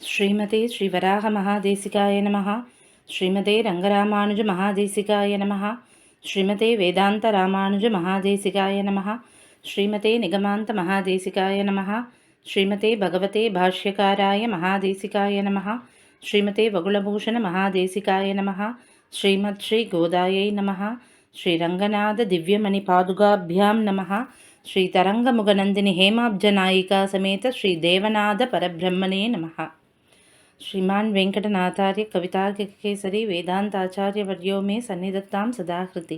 ஸ்ரீமதே ஸ்ரீவராக மகாதேசிகாய நமः ஸ்ரீமதே ரங்கராமானுஜ மகாதேசிகாய நமः ஸ்ரீமதே வேதாந்த ராமானுஜ மகாதேசிகாய நமः ஸ்ரீமதே நிகமாந்த மகாதேசிகாய நமः ஸ்ரீமதே பகவதே பாஷ்யகாராய மகாதேசிகாய நமः ஸ்ரீமதே வகுளபூஷண மகாதேசிகாய நமः ஸ்ரீமத் ஸ்ரீ கோதாயை நமः ஸ்ரீரங்கநாத திவ்யமணி பாதுகாபியாம் நமः ஸ்ரீ தரங்கமுகநந்தினி ஹேமாப்ஜநாயிகா சமேத ஸ்ரீ தேவநாத பரபிரம்மனே శ్రీమాన్ వెంకటనాథార్య కవితాకేసరి వేదాంతాచార్యవర్యో మే సన్నిధత్తాం సదాహృతి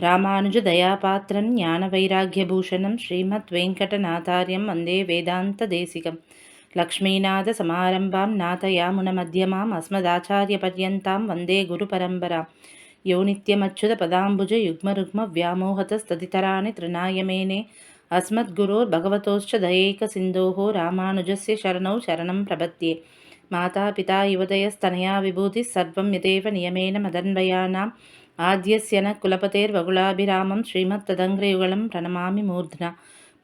రామానుజ దయాపాత్రం జ్ఞానవైరాగ్యభూషణం శ్రీమద్ వెంకటనాథార్యం వందే వేదాంతదేశికం లక్ష్మీనాథ సమారంభాం నాథయామునమధ్యమాం అస్మదాచార్యపర్యంతాం వందే గురుపరంపరాం యో నిత్యమచ్యుత పదాంబుజ యుగ్మరుగ్మ వ్యామోహతస్తదితరాణి తృణాయమేనే అస్మద్గురోర్భగవతోశ్చ దయైక సింధోహో రామానుజస్య శరణౌ శరణం ప్రపద్యే మాతాపితా యువదయస్తనయా విభూతి సర్వం యథేవ నియమేన మదన్వయానాం ఆద్యస్యన కులపతేర్వగుళాభిరామం శ్రీమత్తదంగ్రయుగళం ప్రణమామి మూర్ధ్న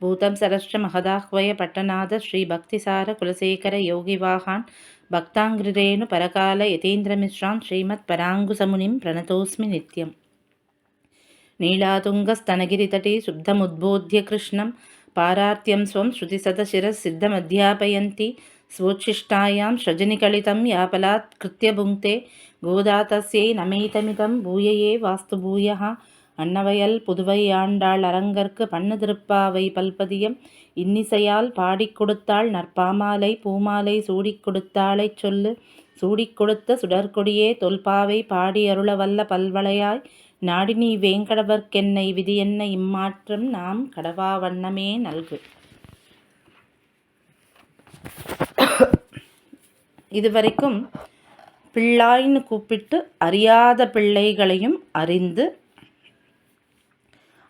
భూతం సరశ్ర మహదాహ్వయ పట్టణాద శ్రీభక్తిసార కులశేఖర యోగివాహాన్ భక్తాంగ్రిరేణు పరకాల యతీంద్రమిశ్రాన్ శ్రీమత్ పరాంగుసమునిం ప్రణతోస్మి నిత్యం నీలాతుంగస్తనగిరితటి శుద్ధముద్బోధ్య కృష్ణం పారార్త్యం స్వం శృతిసతశిరసిద్ధమధ్యాపయంతి स्वोच्छिष्टायां सृजनिकलितं यापलात् कृत्य भुङ्क्ते गोदा तस्यै नमेतमिदं பூயையே வாஸ்து பூயः அன்னவயல் புதுவை ஆண்டாள் அரங்கற்கு பண்ணு திருப்பாவை பல்பதியம் இன்னிசையால் பாடிக் கொடுத்தாள் நற்பாமாலை பூமாலை சூடிக் கொடுத்தாளைச் சொல்லு சூடிக் கொடுத்த சுடற்கொடியே தொல்பாவை பாடி அருள வல்ல பல்வளையாய் நாடினி வேங்கடவர்க்கென்னை விதியென்ன இம்மாற்றம் நாம் கடவா வண்ணமே நல்கு இதுவரைக்கும் பிள்ளாய்னு கூப்பிட்டு அறியாத பிள்ளைகளையும் அறிந்து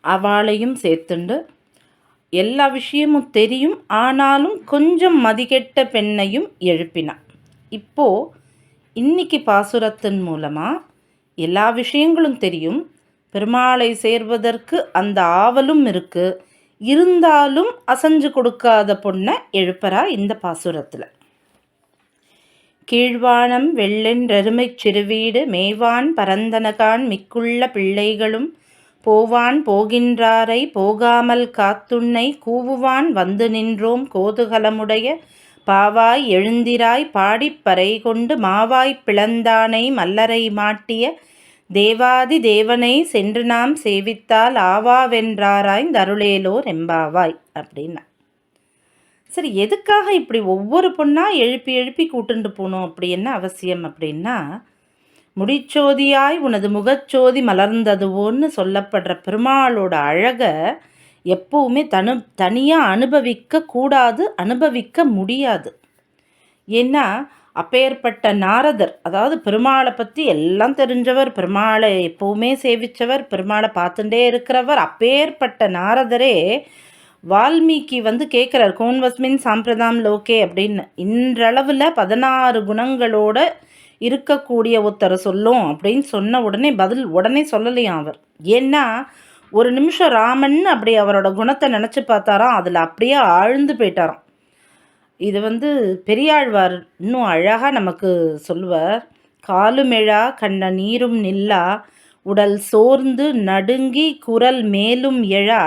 அவளையும் சேர்த்துண்டு. எல்லா விஷயமும் தெரியும் ஆனாலும் கொஞ்சம் மதிகெட்ட பெண்ணையும் எழுப்பினான் இப்போது இன்னைக்கு பாசுரத்தின் மூலமாக எல்லா விஷயங்களும் தெரியும். பெருமாளை சேர்வதற்கு அந்த ஆவலும் இருக்குது இருந்தாலும் அசைஞ்சு கொடுக்காத பொண்ணை எழுப்புறா இந்த பாசுரத்தில். கீழ்வானம் வெள்ளென்றருமைச் சிறுவீடு மேவான் பரந்தனகான் மிக்குள்ள பிள்ளைகளும் போவான் போகின்றாரை போகாமல் காத்துன்னை கூவுவான் வந்து நின்றோம் கோதுகலமுடைய பாவாய் எழுந்திராய் பாடிப்பறை கொண்டு மாவாய் பிளந்தானை மல்லரை மாட்டிய தேவாதி தேவனை சென்று நாம் சேவித்தால் ஆவாவென்றாராய் தருளேலோர் எம்பாவாய் அப்படின்னா. சரி எதுக்காக இப்படி ஒவ்வொரு பொண்ணாக எழுப்பி எழுப்பி கூட்டுண்டு போகணும் அப்படி என்ன அவசியம் அப்படின்னா முடிச்சோதியாய் உனது முகச்சோதி மலர்ந்ததுவோன்னு சொல்லப்படுற பெருமாளோட அழகை எப்பவுமே தனு தனியாக அனுபவிக்க கூடாது அனுபவிக்க முடியாது. ஏன்னா அப்பேற்பட்ட நாரதர் அதாவது பெருமாளை பற்றி எல்லாம் தெரிஞ்சவர் பெருமாளை எப்போவுமே சேவித்தவர் பெருமாளை பார்த்துட்டே இருக்கிறவர் அப்பேற்பட்ட நாரதரே வால்மீகி வந்து கேட்குறார் கோன்வஸ்மின் சாம்பிரதாம் லோகே அப்படின்னு. இன்றளவில் பதினாறு குணங்களோட இருக்கக்கூடிய ஒருத்தரை சொல்லும் அப்படின்னு சொன்ன உடனே பதில் உடனே சொல்லலையாம் அவர். ஏன்னா ஒரு நிமிஷம் ராமன் அப்படி அவரோட குணத்தை நினச்சி பார்த்தாராம் அதில் அப்படியே ஆழ்ந்து போயிட்டாராம். இது வந்து பெரியாழ்வார் இன்னும் அழகாக நமக்கு சொல்லுவார். காலுமெழா கண்ண நீரும் நில்லா உடல் சோர்ந்து நடுங்கி குரல் மேலும் எழா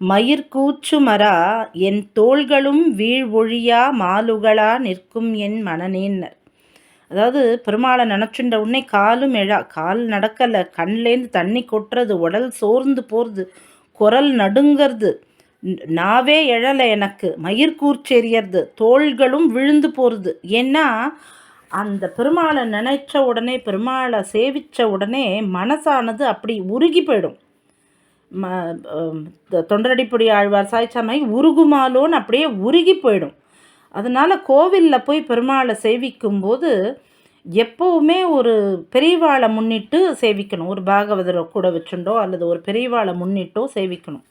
மயிர்கூச்சுமரா என் தோள்களும் வீழ்வொழியா மாலுகளா நிற்கும் என் மனநேன்னர் அதாவது பெருமாளை நினச்சுண்ட உடனே காலும் எழா கால் நடக்கலை கண்லேருந்து தண்ணி கொட்டுறது உடல் சோர்ந்து போகிறது குரல் நடுங்கிறது நாவே எழலை எனக்கு. மயிர்கூர்ச்செறியறது தோள்களும் விழுந்து போகிறது ஏன்னா அந்த பெருமாளை நினைச்ச உடனே பெருமாளை சேவித்த உடனே மனசானது அப்படி உருகி போயிடும். ம தொண்டரடிப்பொடி ஆழ்வார் சாய்ச்சாமை உருகுமாலோன்னு அப்படியே உருகி போயிடும். அதனால் கோவிலில் போய் பெருமாளை சேவிக்கும்போது எப்போவுமே ஒரு பெரியவாளை முன்னிட்டு சேவிக்கணும். ஒரு பாகவதரை கூட வச்சுண்டோ அல்லது ஒரு பெரியவாளை முன்னிட்டோ சேவிக்கணும்.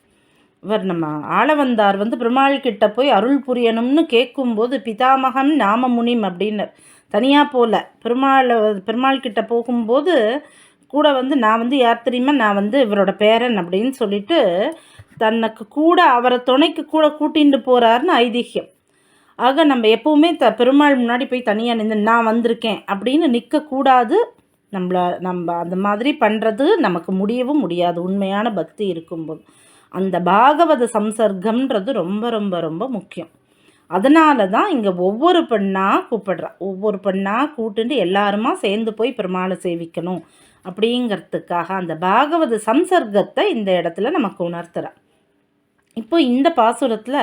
இவர் நம்ம ஆளவந்தார் வந்து பெருமாள் கிட்ட போய் அருள் புரியணும்னு கேட்கும்போது பிதாமகன் நாம முனிம் அப்படின்னு தனியாக போகல பெருமாள் பெருமாள் கிட்ட போகும்போது கூட வந்து நான் வந்து யார் தெரியுமா? நான் வந்து இவரோட பேரன் அப்படின்னு சொல்லிட்டு தனக்கு கூட அவரை துணைக்கு கூட கூட்டிகிட்டு போகிறாருன்னு ஐதிஹ்யம் ஆக நம்ம எப்போவுமே த பெருமாள் முன்னாடி போய் தனியாக நின்று நான் வந்திருக்கேன் அப்படின்னு நிற்கக்கூடாது நம்மள நம்ம அந்த மாதிரி பண்ணுறது நமக்கு முடியவும் முடியாது. உண்மையான பக்தி இருக்கும்போது. அந்த பாகவத சம்சர்க்கம்ன்றது ரொம்ப ரொம்ப ரொம்ப முக்கியம். அதனால தான் இங்கே ஒவ்வொரு பெண்ணாக கூப்பிடுறா. ஒவ்வொரு பெண்ணாக கூட்டுட்டு எல்லாருமா சேர்ந்து போய் பெருமாளை சேவிக்கணும் அப்படிங்கிறதுக்காக அந்த பாகவத சம்சர்க்கத்தை இந்த இடத்துல நமக்கு உணர்த்துறா. இப்போ இந்த பாசுரத்தில்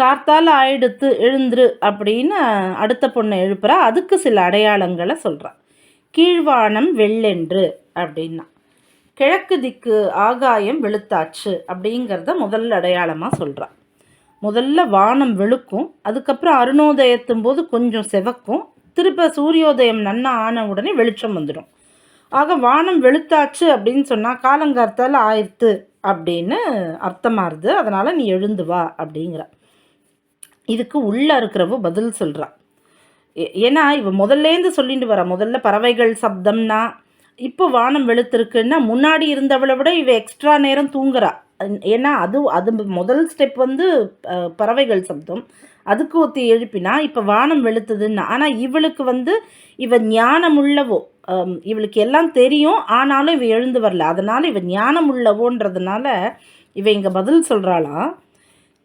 கார்த்தால் ஆயிடுத்து எழுந்துரு அப்படின்னு அடுத்த பொண்ணை எழுப்புறா. அதுக்கு சில அடையாளங்களை சொல்கிறா கீழ்வானம் வெள்ளென்று அப்படின்னா. கிழக்கு திக்கு ஆகாயம் வெளுத்தாச்சு அப்படிங்கிறத முதல் அடையாளமாக சொல்கிறான் முதல்ல வானம் வெளுக்கும் அதுக்கப்புறம் அருணோதயத்தும் போது கொஞ்சம் செவக்கும் திருப்ப சூரியோதயம் நன்னா ஆன உடனே வெளிச்சம் வந்துடும். ஆக வானம் வெளுத்தாச்சு அப்படின்னு சொன்னால் காலங்கார்த்தால் ஆயிடுத்து அப்படின்னு அர்த்தமாகுது அதனால் நீ எழுந்து வா அப்படிங்கிற. இதுக்கு உள்ளே இருக்கிறவ பதில் சொல்கிறான் ஏன்னா இவ முதல்லேருந்து சொல்லிட்டு வர முதல்ல பறவைகள் சப்தம்னா இப்போ வானம் வெளுத்திருக்குன்னா முன்னாடி இருந்தவளை விட இவ எக்ஸ்ட்ரா நேரம் தூங்குறா. ஏன்னா அது அது முதல் ஸ்டெப் வந்து பறவைகள் சப்தம். அதுக்கு ஒத்தி எழுப்பினா இப்போ வானம் வெளுத்துதுன்னா ஆனால் இவளுக்கு வந்து இவ ஞானம் உள்ளவோ இவளுக்கு எல்லாம் தெரியும் ஆனாலும் இவ எழுந்து வரல. அதனால் இவ ஞானம் உள்ளவோன்றதுனால இவ இங்கே பதில் சொல்கிறாளாம்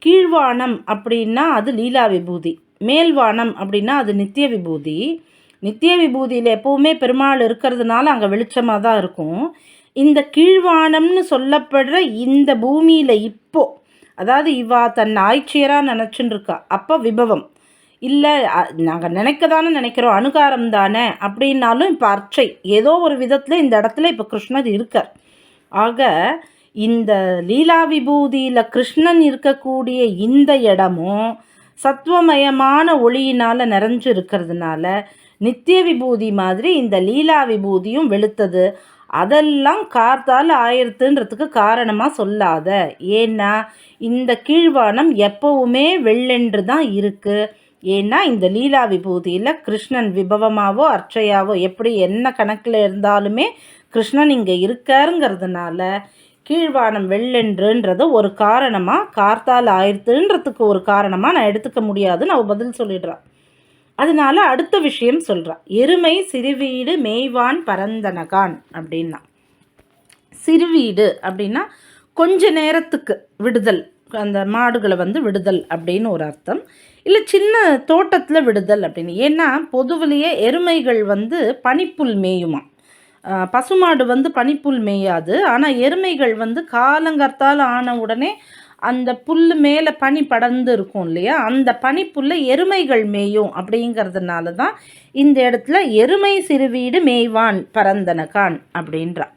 கீழ்வானம் அப்படின்னா அது லீலா விபூதி மேல்வானம் அப்படின்னா அது நித்திய விபூதி நித்திய விபூதியில் எப்போவுமே பெருமாள் இருக்கிறதுனால அங்கே வெளிச்சமாக தான் இருக்கும். இந்த கீழ்வானம்னு சொல்லப்படுற இந்த பூமியில் இப்போ அதாவது இவா தன் ஆய்ச்சியராக நினச்சின்னு இருக்கா அப்போ விபவம். இல்லை நாங்கள் நினைக்க தானே நினைக்கிறோம். அணுகாரம் தானே அப்படின்னாலும் இப்போ அர்ச்சை. ஏதோ ஒரு விதத்தில் இந்த இடத்துல இப்போ கிருஷ்ணர் இருக்கார். ஆக இந்த லீலா விபூதியில் கிருஷ்ணன் இருக்கக்கூடிய இந்த இடமும் சத்துவமயமான ஒளியினால் நிறைஞ்சு இருக்கிறதுனால நித்திய விபூதி மாதிரி இந்த லீலா விபூதியும் வெளுத்தது. அதெல்லாம் கார்த்தால் ஆயிரத்துன்றதுக்கு காரணமாக சொல்லாத. ஏன்னா இந்த கீழ்வானம் எப்பவுமே வெள்ளென்று தான் இருக்குது ஏன்னா இந்த லீலா விபூதியில் கிருஷ்ணன் விபவமாவோ அர்ச்சையாவோ எப்படி என்ன கணக்கில் இருந்தாலுமே கிருஷ்ணன் இங்கே இருக்காருங்கிறதுனால கீழ்வானம் வெள்ளென்றுன்றது ஒரு காரணமாக கார்த்தால் ஆயிரத்துன்றதுக்கு ஒரு காரணமாக நான் எடுத்துக்க முடியாதுன்னு அவள் பதில் சொல்லிடுறான் அதனால அடுத்த விஷயம் சொல்கிறான் எருமை சிறுவீடு மேய்வான் பரந்தனகான் அப்படின்னா. சிறுவீடு அப்படின்னா கொஞ்ச நேரத்துக்கு விடுதல். அந்த மாடுகளை வந்து விடுதல் அப்படின்னு ஒரு அர்த்தம். இல்லை சின்ன தோட்டத்தில் விடுதல் அப்படின்னு. ஏன்னா பொதுவிலேயே எருமைகள் வந்து பனிப்புல் மேயுமா. பசுமாடு வந்து பனிப்புல் மேயாது. ஆனால் எருமைகள் வந்து காலங்கர்த்தால் ஆன உடனே அந்த புல் மேலே பனி படர்ந்து இருக்கும் இல்லையா? அந்த பனிப்புல்லை எருமைகள் மேயும் அப்படிங்கிறதுனால தான் இந்த இடத்துல எருமை சிறுவீடு மேய்வான் பரந்தனகான் அப்படின்றா.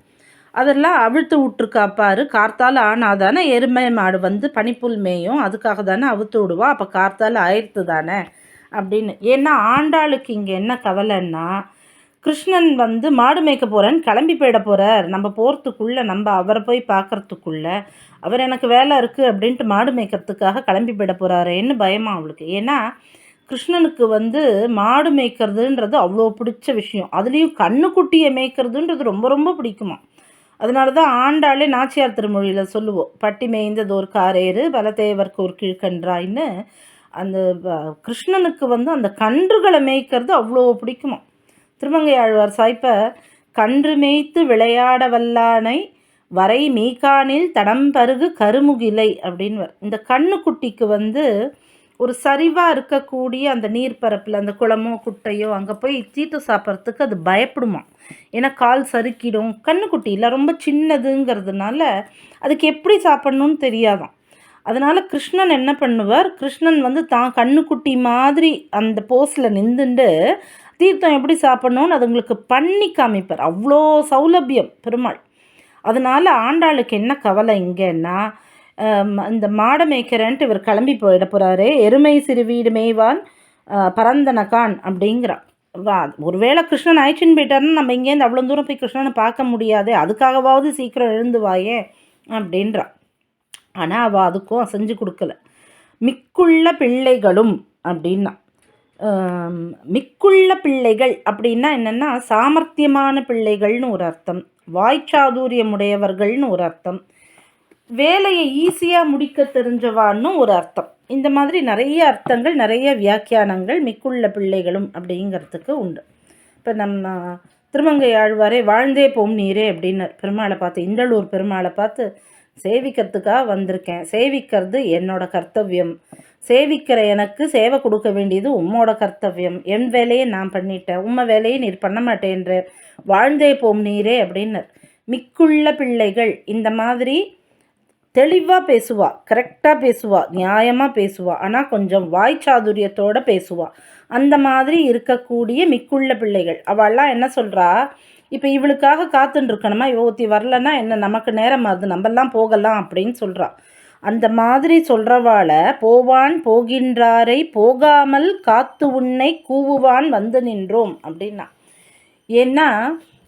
அதெல்லாம் அவிழ்த்து விட்டுருக்காப்பாரு கார்த்தால் ஆனாதானே எருமை மாடு வந்து பனிப்புல் மேயும். அதுக்காக தானே அவுத்து விடுவா. அப்போ கார்த்தால் ஆயிடுத்து தானே அப்படின்னு. ஏன்னா ஆண்டாளுக்கு இங்கே என்ன கவலைன்னா கிருஷ்ணன் வந்து மாடு மேய்க்க போகிறேன்னு கிளம்பி போயிட போகிறார் நம்ம போகிறதுக்குள்ளே நம்ம அவரை போய் பார்க்குறதுக்குள்ளே அவர் எனக்கு வேலை இருக்குது அப்படின்ட்டு மாடு மேய்க்கிறதுக்காக கிளம்பி போயிட போகிறாரேன்னு பயமா அவளுக்கு? ஏன்னா கிருஷ்ணனுக்கு வந்து மாடு மேய்க்கிறதுன்றது அவ்வளோ பிடிச்ச விஷயம். அதுலேயும் கண்ணுக்குட்டியை மேய்க்கிறதுன்றது ரொம்ப ரொம்ப பிடிக்குமா? அதனால தான் ஆண்டாளே நாச்சியார் திருமொழியில் சொல்லுவோம் பட்டி மேய்ந்தது ஒரு காரேறு பலதேவர்க்கு ஒரு கீழ்கன்றாயின்னு அந்த கிருஷ்ணனுக்கு வந்து அந்த கன்றுகளை மேய்க்கிறது அவ்வளோ பிடிக்குமா? திருமங்கையாழ்வார் சாய்ப்ப கன்று மேய்த்து விளையாட வல்லானை வரை மீகானில் தடம் பருகு கருமுகிலை அப்படின்னு இந்த கண்ணுக்குட்டிக்கு வந்து ஒரு சரிவாக இருக்கக்கூடிய அந்த நீர்ப்பரப்பில் அந்த குளமோ குட்டையோ அங்கே போய் தீட்டு சாப்பிட்றதுக்கு அது பயப்படுமா? ஏன்னா கால் சறுக்கிடும். கண்ணுக்குட்டி இல்லை ரொம்ப சின்னதுங்கிறதுனால அதுக்கு எப்படி சாப்பிட்ணுன்னு தெரியாதான். அதனால் கிருஷ்ணன் என்ன பண்ணுவார் கிருஷ்ணன் வந்து தான் கண்ணுக்குட்டி மாதிரி அந்த போஸில் நின்றுண்டு தீர்த்தம் எப்படி சாப்பிட்ணுன்னு அது உங்களுக்கு பண்ணி காமிப்பார். அவ்வளோ சௌலபியம் பெருமாள். அதனால் ஆண்டாளுக்கு என்ன கவலை இங்கேன்னா இந்த மாடை மேய்க்கிறேன்ட்டு இவர் கிளம்பி போயிட போகிறாரு எருமை சிறு வீடு மேய்வான் பரந்தனகான் அப்படிங்கிறான். வா ஒருவேளை கிருஷ்ணன் ஆயிடுச்சின்னு போயிட்டாருன்னு நம்ம இங்கேருந்து அவ்வளோ தூரம் போய் கிருஷ்ணனை பார்க்க முடியாது. அதுக்காகவாவது சீக்கிரம் எழுந்து வாயே அப்படின்றான். ஆனால் அவள் அதுக்கும் செஞ்சு கொடுக்கல. மிக்குள்ள பிள்ளைகளும் அப்படின்னா. மிக்குள்ள பிள்ளைகள் அப்படின்னா என்னென்னா சாமர்த்தியமான பிள்ளைகள்னு ஒரு அர்த்தம். வாய்ச்சாதுரியமுடையவர்கள்னு ஒரு அர்த்தம். வேலையை ஈஸியாக முடிக்க தெரிஞ்சவான்னு ஒரு அர்த்தம். இந்த மாதிரி நிறைய அர்த்தங்கள் நிறைய வியாக்கியானங்கள் மிக்குள்ள பிள்ளைகளும் அப்படிங்கிறதுக்கு உண்டு. இப்போ நம்ம திருமங்கை ஆழ்வாரே வாழ்ந்தே போம் நீரே அப்படின்னு பெருமாளை பார்த்து இந்தளூர் பெருமாளை பார்த்து சேவிக்கிறதுக்காக வந்திருக்கேன். சேவிக்கிறது என்னோட கர்த்தவியம். சேவிக்கிற எனக்கு சேவை கொடுக்க வேண்டியது உம்மோட கர்த்தவியம். என் வேலையை நான் பண்ணிட்டேன். உம்ம வேலையை நீர் பண்ண மாட்டேன்ற. வாழ்ந்தே போம் நீரே அப்படின்னர். மிக்குள்ள பிள்ளைகள் இந்த மாதிரி தெளிவாக பேசுவா கரெக்டாக பேசுவா நியாயமாக பேசுவா ஆனால் கொஞ்சம் வாய்ச்சாதுரியத்தோடு பேசுவா. அந்த மாதிரி இருக்கக்கூடிய மிக்குள்ள பிள்ளைகள். அவள்லாம் என்ன சொல்கிறா இப்போ இவளுக்காக காத்துன்னு இருக்கணுமா? இவ வரலன்னா என்ன? நமக்கு நேரம் ஆகுது. நம்மெல்லாம் போகலாம் அப்படின்னு சொல்கிறா அந்த மாதிரி சொல்கிறவாள போவான் போகின்றாரை போகாமல் காத்து உன்னை கூவுவான் வந்து நின்றோம் அப்படின்னா. ஏன்னா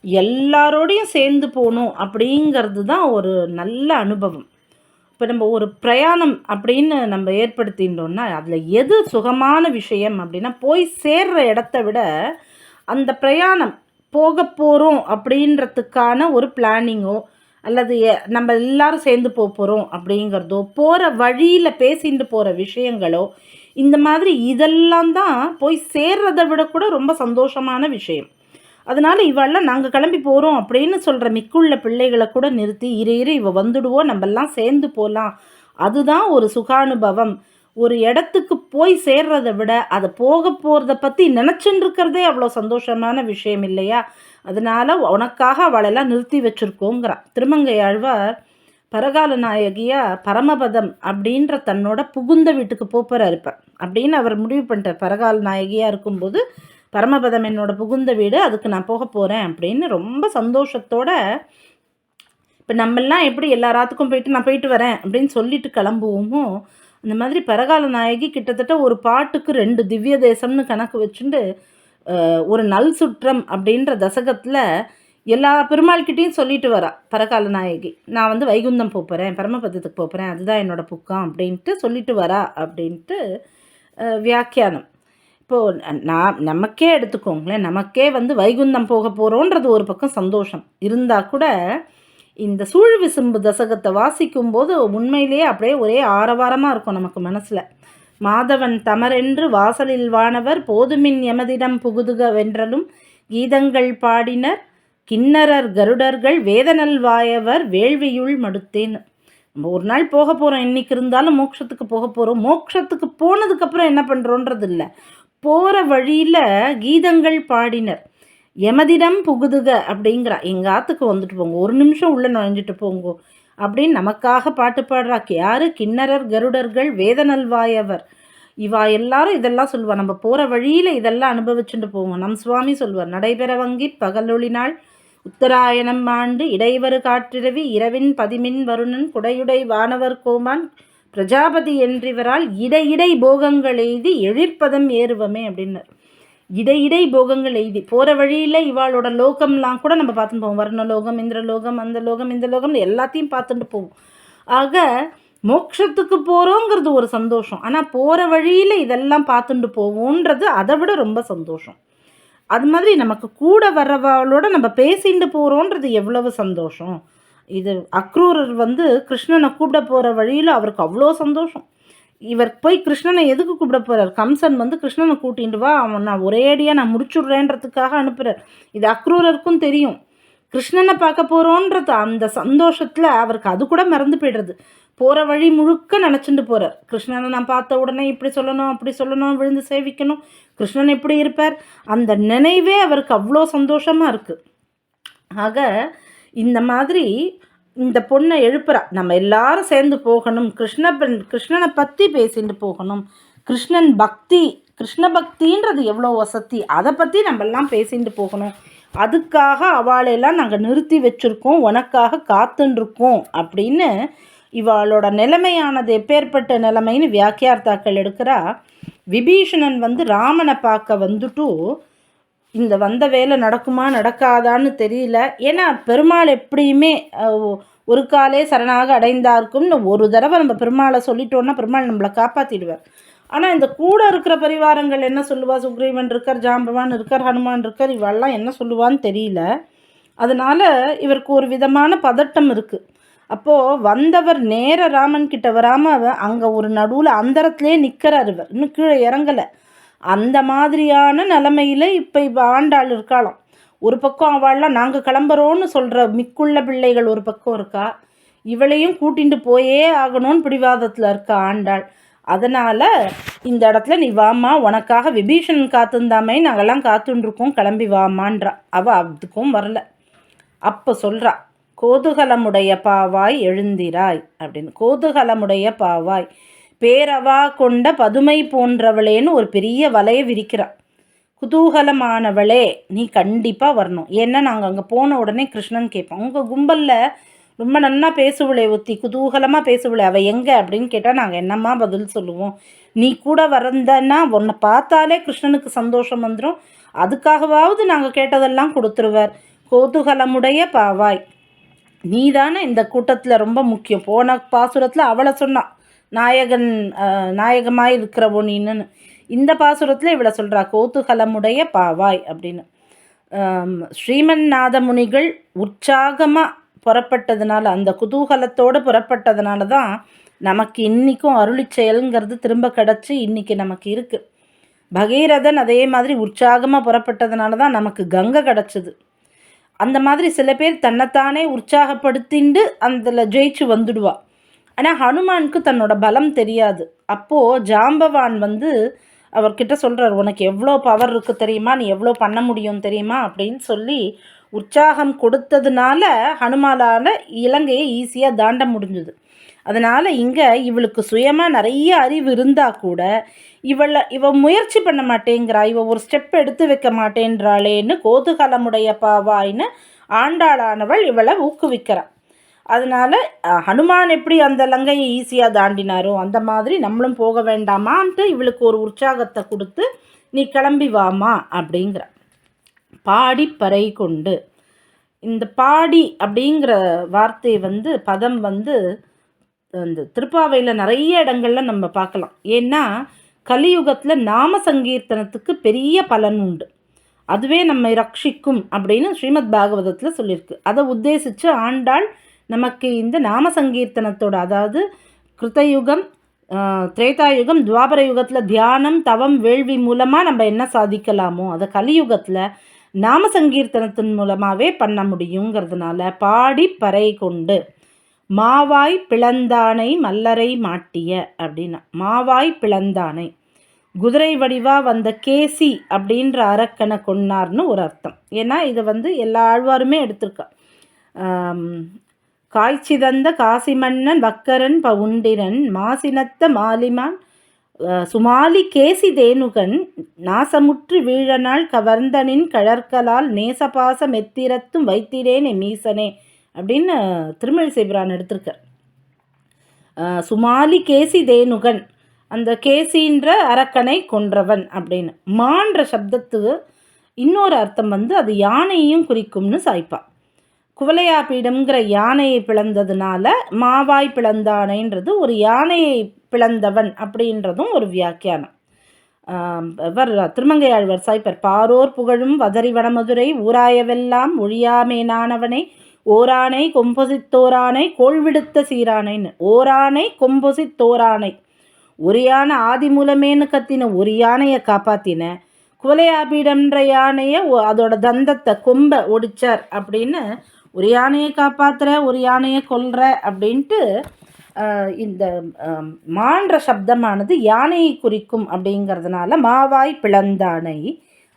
எல்லாரோடையும் சேர்ந்து போகணும் அப்படிங்கிறது தான் ஒரு நல்ல அனுபவம். இப்போ நம்ம ஒரு பிரயாணம் அப்படின்னு நம்ம ஏற்படுத்திட்டோம்னா அதில் எது சுகமான விஷயம் அப்படின்னா போய் சேர்ற இடத்த விட அந்த பிரயாணம் போக போகிறோம் அப்படின்றதுக்கான ஒரு பிளானிங்கோ அல்லது நம்ம எல்லாரும் சேர்ந்து போக போகிறோம் அப்படிங்கிறதோ போகிற வழியில் பேசிட்டு போகிற விஷயங்களோ இந்த மாதிரி இதெல்லாம் தான் போய் சேர்றதை விட கூட ரொம்ப சந்தோஷமான விஷயம். அதனால் இவெல்லாம் நாங்கள் கிளம்பி போகிறோம் அப்படின்னு சொல்கிற மிக்குள்ள பிள்ளைகளை கூட நிறுத்தி இரு இரு இவ வந்துடுவோம் நம்மெல்லாம் சேர்ந்து போகலாம் அதுதான் ஒரு சுகானுபவம். ஒரு இடத்துக்கு போய் சேர்றதை விட அதை போக போகிறத பற்றி நினச்சின்னு இருக்கிறதே அவ்வளோ சந்தோஷமான விஷயம் இல்லையா? அதனால் உனக்காக அவளெல்லாம் நிறுத்தி வச்சுருக்கோங்கிறான். திருமங்கை ஆழ்வார் பரகால நாயகியா பரமபதம் அப்படின்ற தன்னோட புகுந்த வீட்டுக்கு போகிறார் இப்போ. அப்படின்னு அவர் முடிவு பண்ணிட்டார். பரகால நாயகியாக இருக்கும்போது பரமபதம் என்னோட புகுந்த வீடு அதுக்கு நான் போக போகிறேன் அப்படின்னு ரொம்ப சந்தோஷத்தோட இப்போ நம்மெல்லாம் எப்படி எல்லா ராத்துக்கும் போயிட்டு நான் போயிட்டு வரேன் அப்படின்னு சொல்லிட்டு கிளம்புவோமோ அந்த மாதிரி பரகால நாயகி கிட்டத்தட்ட ஒரு பாட்டுக்கு ரெண்டு திவ்ய தேசம்னு கணக்கு வச்சுட்டு ஒரு நல் சுற்றம் அப்படின்ற தசகத்தில் எல்லா பெருமாள்கிட்டையும் சொல்லிட்டு வரா பரகால நாயகி. நான் வந்து வைகுந்தம் போகிறேன் பரமபதத்துக்கு போகிறேன் அதுதான் என்னோடய புக்கம் அப்படின்ட்டு சொல்லிட்டு வரா அப்படின்ட்டு வியாக்கியானம். இப்போது நான் நமக்கே எடுத்துக்கோங்களேன் நமக்கே வந்து வைகுந்தம் போக போகிறோன்றது ஒரு பக்கம் சந்தோஷம். இருந்தால் கூட இந்த சூழ் விசும்பு தசகத்தை வாசிக்கும்போது உண்மையிலேயே அப்படியே ஒரே ஆரவாரமாக இருக்கும் நமக்கு மனசில். மாதவன் தமரென்று வாசலில் வானவர் போதுமின் எமதிடம் புகுதுக வென்றலும் கீதங்கள் பாடினர். கிண்ணறர் கருடர்கள் வேதனல் வாயவர் வேள்வியுள் மடுத்தேன். நம்ம ஒரு நாள் போக போகிறோம் இன்னைக்கு இருந்தாலும் மோட்சத்துக்கு போக போகிறோம் மோட்சத்துக்கு போனதுக்கப்புறம் என்ன பண்ணுறோன்றது இல்லை போகிற வழியில் கீதங்கள் பாடினர். எமதிடம் புகுதுக அப்படிங்கிறா. எங்கள் ஆற்றுக்கு வந்துட்டு போங்க. ஒரு நிமிஷம் உள்ளே நுழைஞ்சிட்டு போங்கோ. அப்படின்னு நமக்காக பாட்டு பாடுறாக்கு. யார்? கிண்ணறர் கருடர்கள் வேதநல்வாயவர் இவா எல்லாரும் இதெல்லாம் சொல்லுவா. நம்ம போகிற வழியில் இதெல்லாம் அனுபவிச்சுட்டு போவோம். நம் சுவாமி சொல்வார் நடைபெற வங்கி பகலொளினாள் உத்தராயணம் ஆண்டு இடைவரு காற்றிரவி இரவின் பதிமின் வருணன் குடையுடை வானவர் கோமான் பிரஜாபதி என்றிவரால் இடையிடை போகங்கள் எய்தி எழிற்பதம் ஏறுவமே அப்படின்னார். இடையிடை போகங்கள் எய்தி போகிற வழியில் இவாளோட லோகம்லாம் கூட நம்ம பார்த்துட்டு போவோம். வர்ண லோகம் இந்திர லோகம் அந்த லோகம் இந்த லோகம்னு எல்லாத்தையும் பார்த்துட்டு போவோம். ஆக மோட்சத்துக்கு போகிறோங்கிறது ஒரு சந்தோஷம். ஆனால் போகிற வழியில் இதெல்லாம் பார்த்துட்டு போவோன்றது அதை விட ரொம்ப சந்தோஷம். அது மாதிரி நமக்கு கூட வர்றவாளோட நம்ம பேசிட்டு போகிறோன்றது எவ்வளவு சந்தோஷம். இது அக்ரூரர் வந்து கிருஷ்ணனை கூப்பிட போகிற வழியில் அவருக்கு அவ்வளோ சந்தோஷம். இவர் போய் கிருஷ்ணனை எதுக்கு கூப்பிட போகிறார் கம்சன் வந்து கிருஷ்ணனை கூட்டிட்டு வா அவன் நான் ஒரேடியாக நான் முடிச்சுடுறேன்றதுக்காக அனுப்புகிறார் இது அக்ரூரருக்கும் தெரியும். கிருஷ்ணனை பார்க்க போகிறோன்றது அந்த சந்தோஷத்தில் அவருக்கு அது கூட மறந்து போய்டுறது. போகிற வழி முழுக்க நினச்சிட்டு போகிறார் கிருஷ்ணனை நான் பார்த்த உடனே இப்படி சொல்லணும் அப்படி சொல்லணும் விழுந்து சேவிக்கணும். கிருஷ்ணன் எப்படி இருப்பார்? அந்த நினைவே அவருக்கு அவ்வளோ சந்தோஷமாக இருக்குது ஆக இந்த மாதிரி இந்த பொண்ணை எழுப்புறா. நம்ம எல்லாரும் சேர்ந்து போகணும். கிருஷ்ண கிருஷ்ணனை பற்றி பேசிட்டு போகணும். கிருஷ்ணன் பக்தி கிருஷ்ண பக்தின்றது எவ்வளோ வசதி? அதை பற்றி நம்மெல்லாம் பேசிட்டு போகணும். அதுக்காக அவளையெல்லாம் நாங்கள் நிறுத்தி வச்சுருக்கோம். உனக்காக காத்துருக்கோம் அப்படின்னு இவளோட நிலைமையானது எப்பேற்பட்ட நிலைமைன்னு வியாக்கியார்த்தாக்கள் எடுக்கிறா. விபீஷணன் வந்து ராமனை பார்க்க வந்துட்டு இந்த வந்த வேலை நடக்குமா நடக்காதான்னு தெரியல. ஏன்னா பெருமாள் எப்படியுமே ஒரு காலே சரணாக அடைந்தார்க்கும்னு ஒரு தடவை நம்ம பெருமாளை சொல்லிட்டோன்னா பெருமாள் நம்மளை காப்பாற்றிடுவார் ஆனால் இந்த கூட இருக்கிற பரிவாரங்கள் என்ன சொல்லுவா? சுக்ரீவன் இருக்கார் ஜாம்பவான் இருக்கார் ஹனுமான் இருக்கார் இவெல்லாம் என்ன சொல்லுவான்னு தெரியல. அதனால் இவருக்கு ஒரு விதமான பதட்டம் இருக்குது அப்போது வந்தவர் நேர ராமன் கிட்ட வராமல் அங்கே ஒரு நடுவில் அந்தரத்துலேயே நிற்கிறார் இவர். இன்னும் கீழே இறங்கலை. அந்த மாதிரியான நிலமையில் இப்போ இப்போ ஆண்டாள் இருக்காளாம். ஒரு பக்கம் அவள்லாம் நாங்கள் கிளம்புறோன்னு சொல்கிற மிக்குள்ள பிள்ளைகள் ஒரு பக்கம் இருக்கா? இவளையும் கூட்டிகிட்டு போயே ஆகணும்னு பிடிவாதத்தில் இருக்கா ஆண்டாள். அதனால் இந்த இடத்துல நீ வாமா உனக்காக விபீஷன் காத்திருந்தாமே நாங்கள்லாம் காத்துருக்கோம் கிளம்பி வாமான்றா அவள் அதுக்கும் வரல. அப்போ சொல்கிறா கோதுகலமுடைய பாவாய் எழுந்திராய் அப்படின்னு. கோதுகலமுடைய பாவாய் பேரவா கொண்ட பதுமை போன்றவளேன்னு ஒரு பெரிய வலையை விரிக்கிறாள் குதூகலமானவளே நீ கண்டிப்பாக வரணும். ஏன்னா நாங்கள் அங்கே போன உடனே கிருஷ்ணன் கேட்போம் உங்கள் கும்பலில் ரொம்ப நன்னா பேசுவளே ஒத்தி குதூகலமாக பேசுவளே அவள் எங்கே அப்படின்னு கேட்டால் நாங்கள் என்னம்மா பதில் சொல்லுவோம்? நீ கூட வரந்தன்னா உன்னை பார்த்தாலே கிருஷ்ணனுக்கு சந்தோஷம் வந்துடும் அதுக்காகவாவது நாங்கள் கேட்டதெல்லாம் கொடுத்துருவார். கோதுகலமுடைய பாவாய். நீ தானே இந்த கூட்டத்தில் ரொம்ப முக்கியம். போன பாசுரத்தில் அவளை சொன்னான் நாயகன் நாயகமாக இருக்கிறவோ நீன்னு இந்த பாசுரத்தில் இவளை சொல்கிறா கோத்துகலமுடைய பாவாய் அப்படின்னு. ஸ்ரீமன் நாதமுனிகள் உற்சாகமாக புறப்பட்டதுனால அந்த குதூகலத்தோடு புறப்பட்டதுனால தான் நமக்கு இன்றைக்கும் அருளி செயலுங்கிறது திரும்ப கிடச்சி இன்றைக்கி நமக்கு இருக்குது பகீரதன் அதே மாதிரி உற்சாகமாக புறப்பட்டதுனால தான் நமக்கு கங்கை கிடச்சிது. அந்த மாதிரி சில பேர் தன்னைத்தானே உற்சாகப்படுத்திண்டு அதில் ஜெயிச்சு வந்துடுவா. ஆனால் ஹனுமானுக்கு தன்னோட பலம் தெரியாது. அப்போது ஜாம்பவான் வந்து அவர்கிட்ட சொல்கிறார் உனக்கு எவ்வளோ பவர் இருக்குது தெரியுமா? நீ எவ்வளோ பண்ண முடியும் தெரியுமா? அப்படின்னு சொல்லி உற்சாகம் கொடுத்ததுனால ஹனுமாலால் இலங்கையை ஈஸியாக தாண்ட முடிஞ்சுது. அதனால் இங்கே இவளுக்கு சுயமாக நிறைய அறிவு இருந்தால் கூட இவளை இவ முயற்சி பண்ண மாட்டேங்கிறா இவ ஒரு ஸ்டெப் எடுத்து வைக்க மாட்டேன்றாளேன்னு கோதுகலமுடைய பாவாயின்னு ஆண்டாளானவள் இவளை ஊக்குவிக்கிறாள் அதனால் ஹனுமான் எப்படி அந்த லங்கையை ஈஸியாக தாண்டினாரோ அந்த மாதிரி நம்மளும் போக வேண்டாமான்ட்டு இவளுக்கு ஒரு உற்சாகத்தை கொடுத்து நீ கிளம்பி வாமா அப்படிங்கிற பாடி பறை கொண்டு. இந்த பாடி அப்படிங்கிற வார்த்தை வந்து பதம் வந்து இந்த திருப்பாவையில் நிறைய இடங்கள்ல நம்ம பார்க்கலாம். ஏன்னா கலியுகத்தில் நாம சங்கீர்த்தனத்துக்கு பெரிய பலன் உண்டு. அதுவே நம்மை ரட்சிக்கும் அப்படின்னு ஸ்ரீமத் பாகவதத்தில் சொல்லியிருக்கு. அதை உத்தேசித்து ஆண்டாள் நமக்கு இந்த நாம சங்கீர்த்தனத்தோட அதாவது கிருத்தயுகம் திரேதாயுகம் துவாபர யுகத்தில் தியானம் தவம் வேள்வி மூலமாக நம்ம என்ன சாதிக்கலாமோ அதை கலியுகத்தில் நாம சங்கீர்த்தனத்தின் மூலமாகவே பண்ண முடியுங்கிறதுனால பாடி பறை கொண்டு மாவாய் பிளந்தானை மல்லரை மாட்டிய அப்படின்னா மாவாய் பிளந்தானை குதிரை வடிவாக வந்த கேசி அப்படின்ற அரக்கனை கொன்னார்னு ஒரு அர்த்தம். ஏன்னா இதை வந்து எல்லா ஆழ்வாருமே எடுத்திருக்கா. காய்ச்சிதந்த காசிமன்னன் வக்கரன் பவுண்டிரன் மாசினத்த மாலிமான் சுமாலி கேசி தேனுகன் நாசமுற்று வீழனால் கவர்ந்தனின் கழற்களால் நேசபாச மெத்திரத்தும் வைத்திரேனே மீசனே அப்படின்னு திருமழி சிபிரான் எடுத்திருக்கார். சுமாலி கேசி தேனுகன் அந்த கேசின்ற அரக்கனை கொன்றவன் அப்படின்னு. மான்ற சப்தத்துக்கு இன்னொரு அர்த்தம் வந்து அது யானையையும் குறிக்கும்னு சாய்ப்பா. குவலையா பீடம்ங்கிற யானையை பிளந்ததுனால மாவாய் பிளந்தானைன்றது ஒரு யானையை பிளந்தவன் அப்படின்றதும் ஒரு வியாக்கியானம். இவர் திருமங்கையாழ்வர் சாய்ப்பர் பாரோர் புகழும் வதறி வடமதுரை ஊராயவெல்லாம் ஒழியாமேனானவனை ஓரானை கொம்பொசித்தோரானை கோள்விடுத்த சீரானைன்னு ஓரானை கொம்பொசித்தோரானை ஒரு யானை ஆதி மூலமேன்னு கத்தின ஒரு யானையை காப்பாத்தின குவலையாபீடம்ன்ற யானையை அதோட தந்தத்தை கொம்பை ஒடிச்சார் அப்படின்னு ஒரு யானையை காப்பாற்றுற ஒரு யானையை கொல்ற அப்படின்ட்டு இந்த மான்ற சப்தமானது யானையை குறிக்கும் அப்படிங்கிறதுனால மாவாய் பிளந்தானை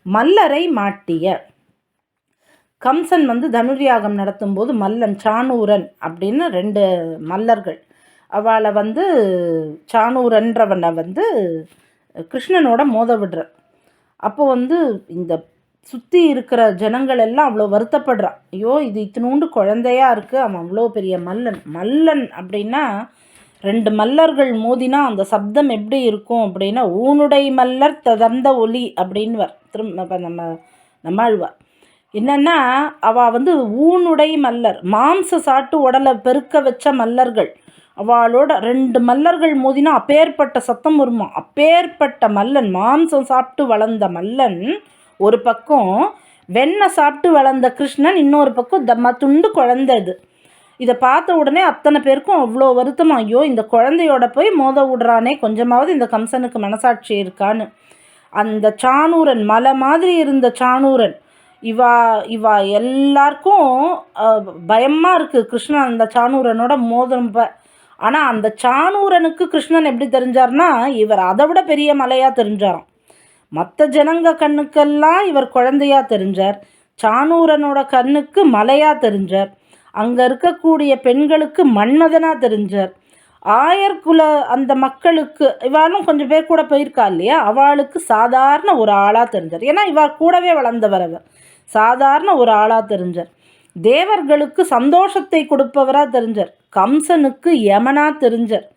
மல்லரை மாட்டிய. கம்சன் வந்து தனுர்யாகம் நடத்தும்போது மல்லன் சானூரன் அப்படின்னு ரெண்டு மல்லர்கள். அவளை வந்து சானூரன்றவனை வந்து கிருஷ்ணனோட மோத விடுற. அப்போ வந்து இந்த சுற்றி இருக்கிற ஜனங்கள் எல்லாம் அவ்வளோ வருத்தப்படுறான். ஐயோ இது இத்தினூண்டு குழந்தையா இருக்குது அவன் அவ்வளோ பெரிய மல்லன். மல்லன் அப்படின்னா ரெண்டு மல்லர்கள் மோதினா அந்த சப்தம் எப்படி இருக்கும் அப்படின்னா ஊனுடை மல்லர் ததந்த ஒலி அப்படின்வர் திரும்ப நம்ம நம்மாழ்வார் என்னென்னா அவள் வந்து ஊனுடை மல்லர் மாம்ச சாட்டு உடலை பெருக்க வச்ச மல்லர்கள். அவளோட ரெண்டு மல்லர்கள் மோதினா அப்பேற்பட்ட சத்தம் வருமா? அப்பேற்பட்ட மல்லன் மாம்சம் சாப்பிட்டு வளர்ந்த மல்லன் ஒரு பக்கம் வெண்ணெய் சாப்பிட்டு வளர்ந்த கிருஷ்ணன் இன்னொரு பக்கம் தம்ம துண்டு குழந்தது இதை பார்த்த உடனே அத்தனை பேருக்கும் அவ்வளோ வருத்தம். ஐயோ இந்த குழந்தையோட போய் மோத விடுறானே கொஞ்சமாவது இந்த கம்சனுக்கு மனசாட்சி இருக்கான்னு. அந்த சாணூரன் மலை மாதிரி இருந்த சாணூரன் இவா இவா எல்லாருக்கும் பயமாக இருக்குது கிருஷ்ணன் அந்த சாணூரனோட மோதம்ப ஆனால் அந்த சாணூரனுக்கு கிருஷ்ணன் எப்படி தெரிஞ்சார்னா இவர் அதை விட பெரிய மலையாக தெரிஞ்சாராம். மற்ற ஜனங்க கண்ணுக்கெல்லாம் இவர் குழந்தையாக தெரிஞ்சார். சாணூரனோட கண்ணுக்கு மலையாக தெரிஞ்சார். அங்கே இருக்கக்கூடிய பெண்களுக்கு மன்மதனாக தெரிஞ்சார். ஆயர்குல அந்த மக்களுக்கு இவாளும் கொஞ்சம் பேர் கூட போயிருக்கா இல்லையா? அவளுக்கு சாதாரண ஒரு ஆளாக தெரிஞ்சார். ஏன்னா இவா கூடவே வளர்ந்தவர் அவர் சாதாரண ஒரு ஆளாக தெரிஞ்சார். தேவர்களுக்கு சந்தோஷத்தை கொடுப்பவராக தெரிஞ்சார். கம்சனுக்கு யமனாக தெரிஞ்சார்.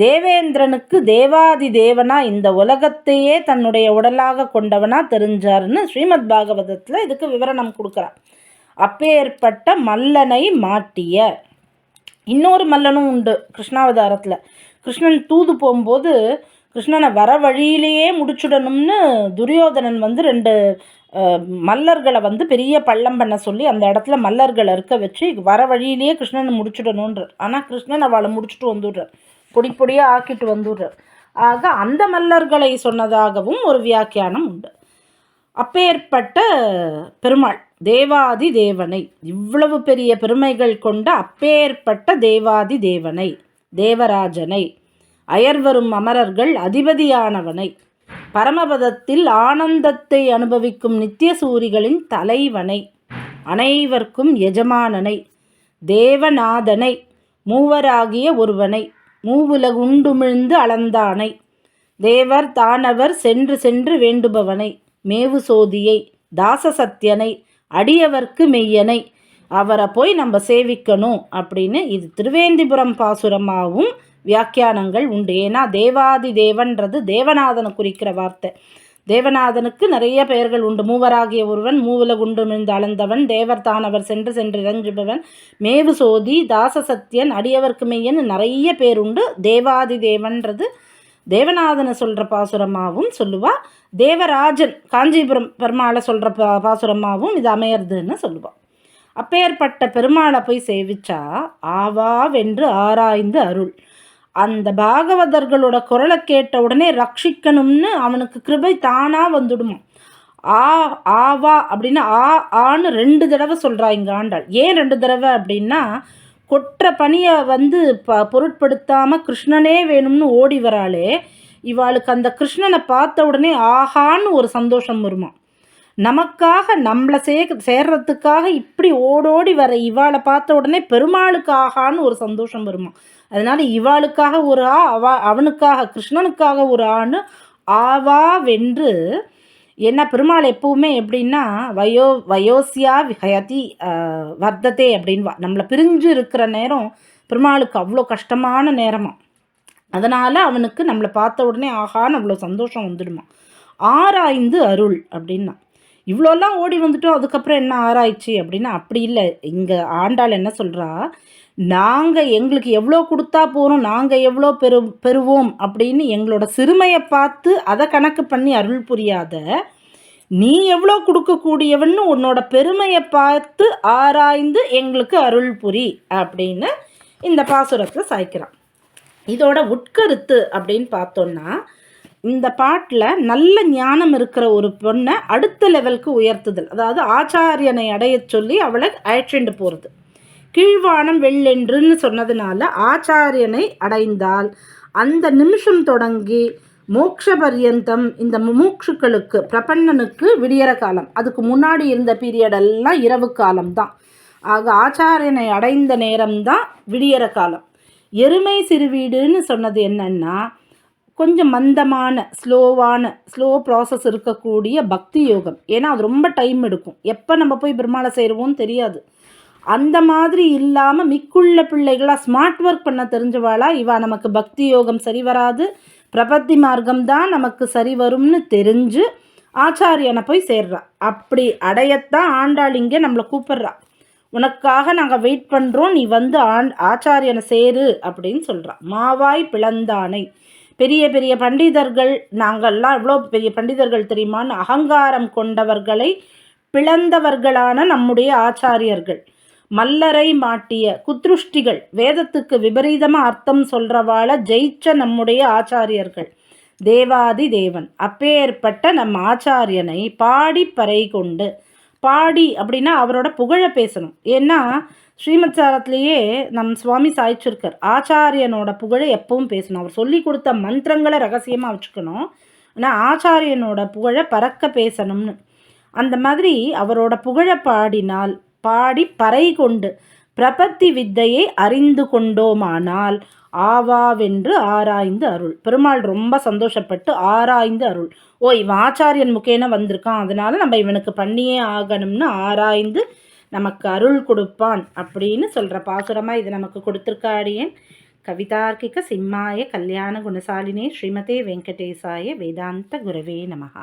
தேவேந்திரனுக்கு தேவாதி தேவனா இந்த உலகத்தையே தன்னுடைய உடலாக கொண்டவனா தெரிஞ்சாருன்னு ஸ்ரீமத் பாகவதத்தில் இதுக்கு விவரணம் கொடுக்குறார் அப்பேற்பட்ட மல்லனை மாட்டிய. இன்னொரு மல்லனும் உண்டு கிருஷ்ணாவதாரத்தில். கிருஷ்ணன் தூது போகும்போது கிருஷ்ணனை வர வழியிலேயே முடிச்சுடணும்னு துரியோதனன் வந்து ரெண்டு மல்லர்களை வந்து பெரிய பள்ளம் பண்ண சொல்லி அந்த இடத்துல மல்லர்களை இருக்க வச்சு வர வழியிலேயே கிருஷ்ணனை முடிச்சுடணுன்றார் ஆனால் கிருஷ்ணன் அவளை முடிச்சுட்டு வந்துடுறார். பொடி பொடியாக ஆக்கிட்டு வந்துடுறார் ஆக அந்த மல்லர்களை சொன்னதாகவும் ஒரு வியாக்கியானம் உண்டு. அப்பேற்பட்ட பெருமாள் தேவாதி தேவனை இவ்வளவு பெரிய பெருமைகள் கொண்ட அப்பேற்பட்ட தேவாதி தேவனை தேவராஜனை அயர்வரும் அமரர்கள் அதிபதியானவனை பரமபதத்தில் ஆனந்தத்தை அனுபவிக்கும் நித்திய சூரிகளின் தலைவனை அனைவர்க்கும் எஜமானனை தேவநாதனை மூவராகிய ஒருவனை மூவுலகுண்டுமிழ்ந்து அளந்தானை. தேவர் தானவர் சென்று சென்று வேண்டுபவனை. மேவு சோதியை தாசசத்தியனை அடியவர்க்கு மெய்யனை. அவரை போய் நம்ம சேவிக்கணும் அப்படின்னு இது திருவேந்திபுரம் பாசுரமாகவும் வியாக்கியானங்கள் உண்டு. ஏன்னா தேவாதி தேவன்றது தேவநாதனை குறிக்கிற வார்த்தை. தேவநாதனுக்கு நிறைய பெயர்கள் உண்டு. மூவராகிய ஒருவன் மூவுல குண்டுமிருந்து அளந்தவன் தேவர் தானவர் சென்று சென்று இறங்குபவன் மேவு சோதி தாசசத்தியன் அடியவர்க்கு மெய்யன் நிறைய பேர் உண்டு. தேவாதி தேவன்றது தேவநாதனை சொல்கிற பாசுரமாகவும் சொல்லுவா. தேவராஜன் காஞ்சிபுரம் பெருமாளை சொல்கிற பா பாசுரமாகவும் இது அமையறதுன்னு சொல்லுவாள் அப்பேற்பட்ட பெருமாளை போய் சேவிச்சா ஆவாவென்று ஆராய்ந்து அருள். அந்த பாகவதர்களோட குரலை கேட்ட உடனே ரட்சிக்கணும்னு அவனுக்கு கிருபை தானாக வந்துடுமா? ஆ ஆவா அப்படின்னு ஆ ஆன்னு ரெண்டு தடவை சொல்கிறா இங்கே ஆண்டாள். ஏன் ரெண்டு தடவை அப்படின்னா கொற்ற பணியை வந்து ப பொருட்படுத்தாமல் கிருஷ்ணனே வேணும்னு ஓடி வராளே இவாளுக்கு அந்த கிருஷ்ணனை பார்த்த உடனே ஆஹான்னு ஒரு சந்தோஷம் வருமா? நமக்காக நம்மளை சே சேர்றதுக்காக இப்படி ஓடோடி வர இவாளை பார்த்த உடனே பெருமாளுக்கு ஆகான்னு ஒரு சந்தோஷம் வருமா? அதனால் இவாளுக்காக ஒரு ஆ அவா அவனுக்காக கிருஷ்ணனுக்காக ஒரு ஆண் ஆவா வென்று என்ன பெருமாள் எப்பவுமே எப்படின்னா வயோ வயோசியா ஹயதி வர்த்ததே அப்படின்வா நம்மளை பிரிஞ்சு இருக்கிற நேரம் பெருமாளுக்கு அவ்வளோ கஷ்டமான நேரமாக அதனால் அவனுக்கு நம்மளை பார்த்த உடனே ஆகான்னு அவ்வளோ சந்தோஷம் வந்துடுமா. ஆராய்ந்து அருள் அப்படின்னா. இவ்வளோலாம் ஓடி வந்துட்டோம் அதுக்கப்புறம் என்ன ஆராய்ச்சி அப்படின்னா அப்படி இல்லை. இங்கே ஆண்டாள் என்ன சொல்கிறா நாங்கள் எங்களுக்கு எவ்வளோ கொடுத்தா போகிறோம் நாங்கள் எவ்வளோ பெரு பெறுவோம் அப்படின்னு எங்களோட சிறுமையை பார்த்து அதை கணக்கு பண்ணி அருள் புரியாத நீ எவ்வளோ கொடுக்கக்கூடியவன்னு உன்னோட பெருமையை பார்த்து ஆராய்ந்து எங்களுக்கு அருள் புரி அப்படின்னு இந்த பாசுரத்தில் சாய்க்கிறான். இதோட உட்கருத்து அப்படின்னு பார்த்தோன்னா இந்த பாட்டில் நல்ல ஞானம் இருக்கிற ஒரு பொண்ணை அடுத்த லெவலுக்கு உயர்த்துதல். அதாவது ஆச்சாரியனை அடைய சொல்லி அவளை அழைச்சிட்டு போகிறது கீழ்வானம் வெள்ளென்றுன்னு சொன்னதுனால ஆச்சாரியனை அடைந்தால் அந்த நிமிஷம் தொடங்கி மோக்ஷ பரியந்தம் இந்த மூக்ஷுக்களுக்கு பிரபன்னனுக்கு விடியற காலம். அதுக்கு முன்னாடி இருந்த பீரியடெல்லாம் இரவு காலம் தான். ஆக ஆச்சாரியனை அடைந்த நேரம்தான் விடியற காலம். எருமை சிறுவீடுன்னு சொன்னது என்னன்னா கொஞ்சம் மந்தமான ஸ்லோவான ஸ்லோ ப்ராசஸ் இருக்கக்கூடிய பக்தி யோகம். ஏன்னா அது ரொம்ப டைம் எடுக்கும். எப்போ நம்ம போய் பெருமாளை செய்கிறோம்னு தெரியாது. அந்த மாதிரி இல்லாமல் மிக்குள்ள பிள்ளைகளாக ஸ்மார்ட் ஒர்க் பண்ண தெரிஞ்சவாளா இவா நமக்கு பக்தி யோகம் சரி வராது. பிரபத்தி மார்க்கம் தான் நமக்கு சரி வரும்னு தெரிஞ்சு ஆச்சாரியனை போய் சேர்றா. அப்படி அடையத்தான் ஆண்டாள் இங்கே நம்மளை கூப்பிட்றா. உனக்காக நாங்கள் வெயிட் பண்ணுறோம் நீ வந்து ஆண் ஆச்சாரியனை சேரு அப்படின்னு சொல்கிறான் மாவாய் பிளந்தானை. பெரிய பெரிய பண்டிதர்கள் நாங்கள்லாம் இவ்வளோ பெரிய பண்டிதர்கள் தெரியுமான்னு அகங்காரம் கொண்டவர்களை பிளந்தவர்களான நம்முடைய ஆச்சாரியர்கள். மல்லரை மாட்டிய குத்ருஷ்டிகள் வேதத்துக்கு விபரீதமாக அர்த்தம் சொல்கிறவாள ஜெயிச்ச நம்முடைய ஆச்சாரியர்கள். தேவாதி தேவன் அப்பேற்பட்ட நம் ஆச்சாரியனை பாடி பறை கொண்டு பாடி அப்படின்னா அவரோட புகழை பேசணும். ஏன்னா ஸ்ரீமத் சாரத்திலேயே நம் சுவாமி சாய்ச்சிருக்கார். ஆச்சாரியனோட புகழை எப்பவும் பேசணும். அவர் சொல்லி கொடுத்த மந்திரங்களை ரகசியமாக வச்சுக்கணும். ஆனால் ஆச்சாரியனோட புகழை பறக்க பேசணும்னு. அந்த மாதிரி அவரோட புகழை பாடினால் பாடி பறை கொண்டு பிரபத்தி வித்தையை அறிந்து கொண்டோமானால் ஆவாவென்று ஆராய்ந்து அருள். பெருமாள் ரொம்ப சந்தோஷப்பட்டு ஆராய்ந்து அருள். ஓ இவன் ஆச்சாரியன் முக்கேன வந்திருக்கான். அதனால நம்ம இவனுக்கு பண்ணியே ஆகணும்னு ஆராய்ந்து நமக்கு அருள் கொடுப்பான் அப்படின்னு சொல்கிற பாசுரமாக இது நமக்கு கொடுத்துருக்காடியேன் கவிதார்க்கிக சிம்மாய கல்யாண குணசாலினே ஸ்ரீமதே வெங்கடேசாய வேதாந்த குரவே நமகா